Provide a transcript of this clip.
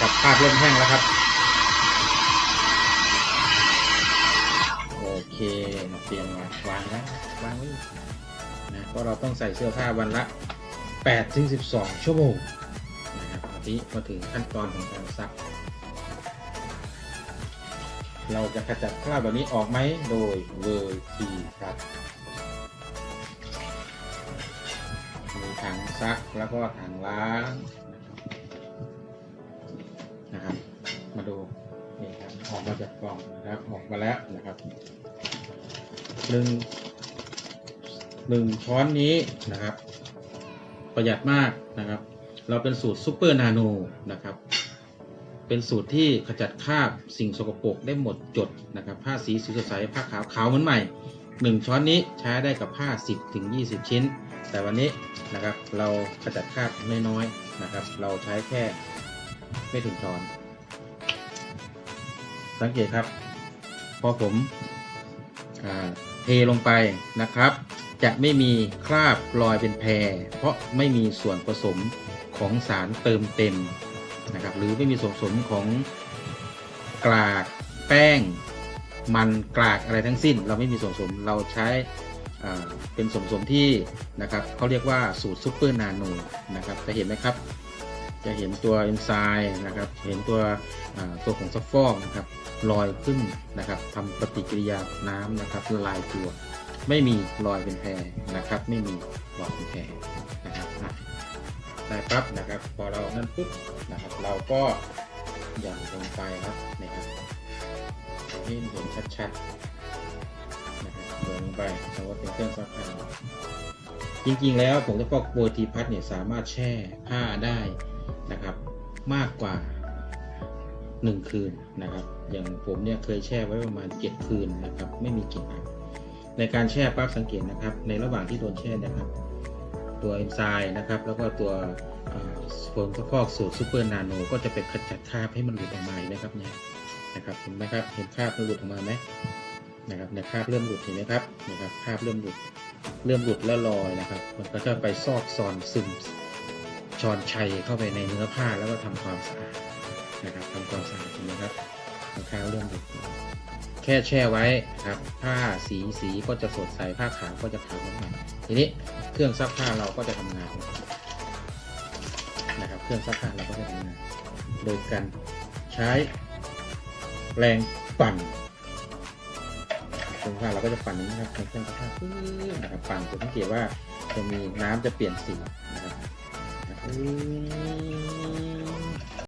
กับภาพเริ่มแห้งแล้วครับ โอเคเตรียมวางแล้ววางไว้นะก็เราต้องใส่เสื้อผ้าวันละ8ถึง12 ชั่วโมงนะครับทีนี้มาถึงขั้นตอนของการซัก เราจะขจัดคราบแบบนี้ออกไหมโดยเวอร์ทีครับ ถังซักแล้วก็ถังล้างนะครับ มาดูนี่ครับออกมาจากกล่องนะครับออกมาแล้วนะครับหนึ่งหนึ่งช้อนนี้นะครับ ประหยัดมากนะครับ เราเป็นสูตรซูเปอร์นาโนนะครับ เป็นสูตรที่ขจัดคราบสิ่งสกปรกได้หมดจดนะครับ ผ้าสีสีสดใสผ้าขาวขาวเหมือนใหม่ หนึ่งช้อนนี้ใช้ได้กับผ้า 10ถึง20 ชิ้น แต่วันนี้นะครับเราขจัดคราบน้อยๆนะครับ เราใช้แค่ไม่ถึงช้อน สังเกตครับ พอผมอเทลงไปนะครับ จะไม่มีคราบลอยเป็นแพร เพราะไม่มีส่วนผสมของสารเติมเต็มนะครับ หรือไม่มีส่วนผสมของกลากแป้ง มันกลากอะไรทั้งสิ้น เราไม่มีส่วนผสมเราใช้เป็นส่วนผสมที่นะครับเขาเรียกว่าสูตรซูเปอร์นาโนนะครับจะเห็นไหมครับ จะเห็นตัวเอนไซม์นะครับ เห็นตัวตัวของซัฟฟอกนะครับลอยขึ้นนะครับทำปฏิกิริยาน้ำนะครับละลายตัว ไม่มีรอยเป็นแพรนะครับ ไม่มีรอยเป็นแพรนะครับได้ปั๊บนะครับ พอเรานั่นปุ๊บนะครับ เราก็หย่อนลงไปครับนะครับ ให้เห็นชัดๆนะครับลงไปเราก็เป็นเครื่องซักผ้าจริงๆ แล้วผมจะฟอกโบทีพัทเนี่ยสามารถแช่ผ้าได้นะครับมากกว่า 1 คืนนะครับ อย่างผมเนี่ยเคยแช่ไว้ประมาณ 7 คืนนะครับ ไม่มีกลิ่นอับในการแช่ปั๊บสังเกตนะครับ ในระหว่างที่โดนแช่นะครับ ตัวเอนไซม์นะครับ แล้วก็ตัวผงซักฟอกสูตรซูเปอร์นาโนก็จะเป็นขจัดคราบให้มันหลุดออกมานะครับเนี่ย นะครับเห็นไหมครับเห็นคราบมันหลุดออกมาไหมนะครับเนี่ยคราบเริ่มหลุดเห็นไหมครับนะครับคราบเริ่มหลุดเริ่มหลุดแล้วลอยนะครับ มันก็จะไปซอกซอนซึมชอนชัยเข้าไปในเนื้อผ้าแล้วก็ทำความสะอาดนะครับทำความสะอาดเห็นไหมครับคราบเริ่มหลุดแค่แช่ไว้ครับผ้าสีสีก็จะสดใสผ้าขาวก็จะขาวมาทีนี้เครื่องซักผ้าเราก็จะทำงานนะครับเครื่องซักผ้าเราก็จะทำงานโดยการใช้ แรงปั่นตรงข้าเราก็จะปั่นนี้นะครับในเครื่องกระทะนะครับปั่นจะสังเกตว่าจะมีน้ำจะเปลี่ยนสีนะครับ